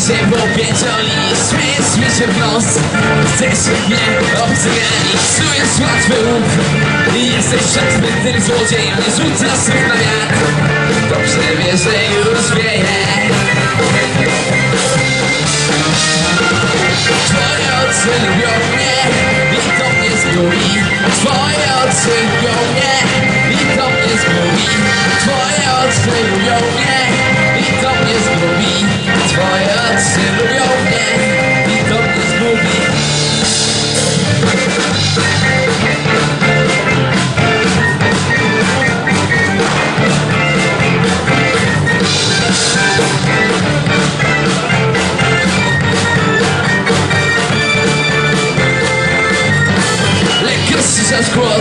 pierdoli Śmiejesz mi się w nos. Chcesz mnie obcygani Czujesz łatwy łuk Jesteś wszechzbytnym złodziejem Nie rzucasz słów na wiatr. Dobrze wiesz, że już wieje. Twoje oczy lubią mnie I to mnie zgubi Twoje oczy lubią mnie I to mnie zgubi Twoje oczy lubią mnie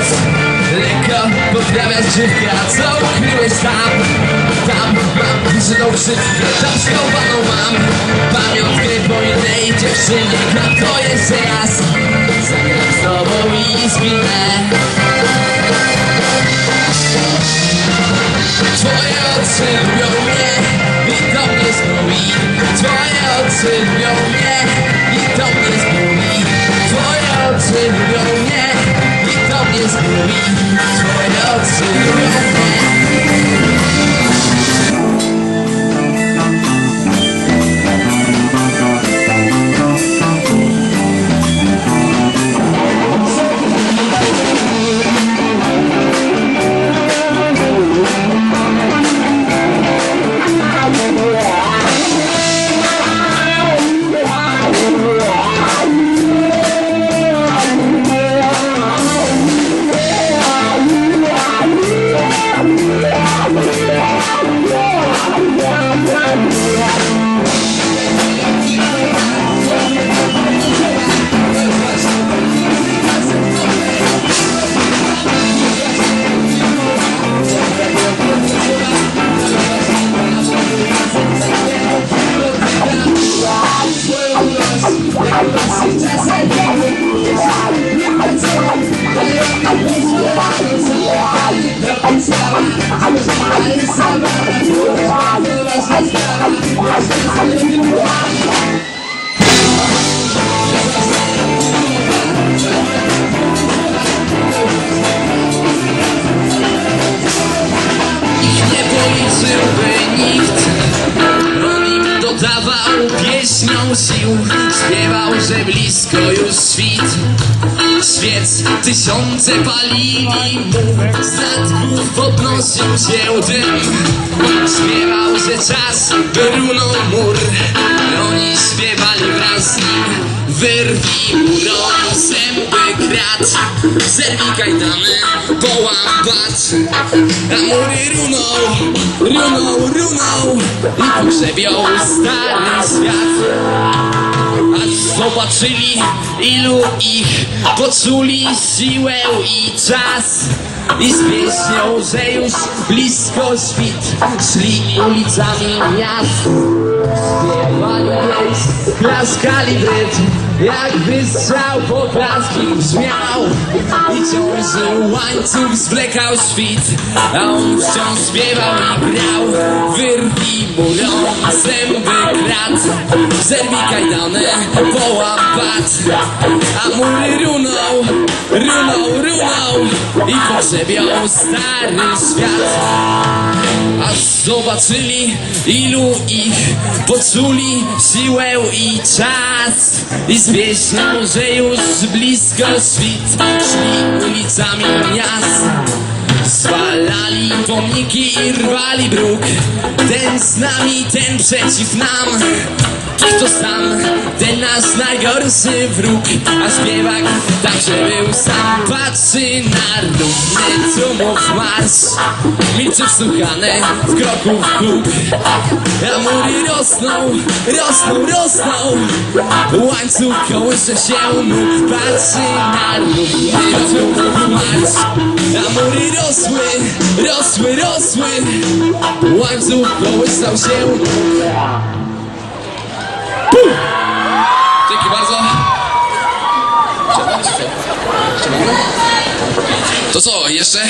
głos Lekko poprawiasz żywkę A co ukryłeś tam? Tam mam wyżyną krzywkę Tam schowaną mam. Pamiątkę po innej dziewczynie Gram to jeszcze raz. Zagram z tobą i zginę. Twoje oczy lubią mnie I to mnie zgubi Twoje oczy lubią mnie I to mnie zgubi Twoje oczy lubią mnie I to mnie zgubi Twoje że blisko już świt. Świec tysiące palili mu Z statków podnosił się dym. Śpiewał, że czas wyrunął mur. Oni śpiewali wraz z nim. Wyrwij mu rąk zęby krat Zerwij kajdany, połam A mury runął, runął, runął. I pogrzebią stary świat zobaczyli ilu ich poczuli siłę i czas. I z pieśnią, że już blisko świt Szli ulicami miast. Śpiewali pieśń, klaskali w rytm Jak wystrzał poklaski brzmiał I ciążył łańcuch, zwlekał świt A on wciąż śpiewał i grał. Wyrwij mu rąk, zęby krat Zerwij kajdany, połam bat A mury runął, runął, runął I pogrzebiał stary świat. A zobaczyli ilu ich poczuli siłę i czas. I z pieśnią, że już blisko świt Szli ulicami miast. Zwalali pomniki i rwali bruk. Ten z nami, ten przeciw nam Kto sam, ten nasz najgorszy wróg A śpiewak także był sam Patrzy na równy tumów marsz Milczy wsłuchane w kroku w kruk. A rosną, rosną, rosną. Łańcuch kołysze się mógł Patrzy na równy tumów marsz A rosły, rosły, rosły. Łańcuch kołysał się mógł To co, jeszcze?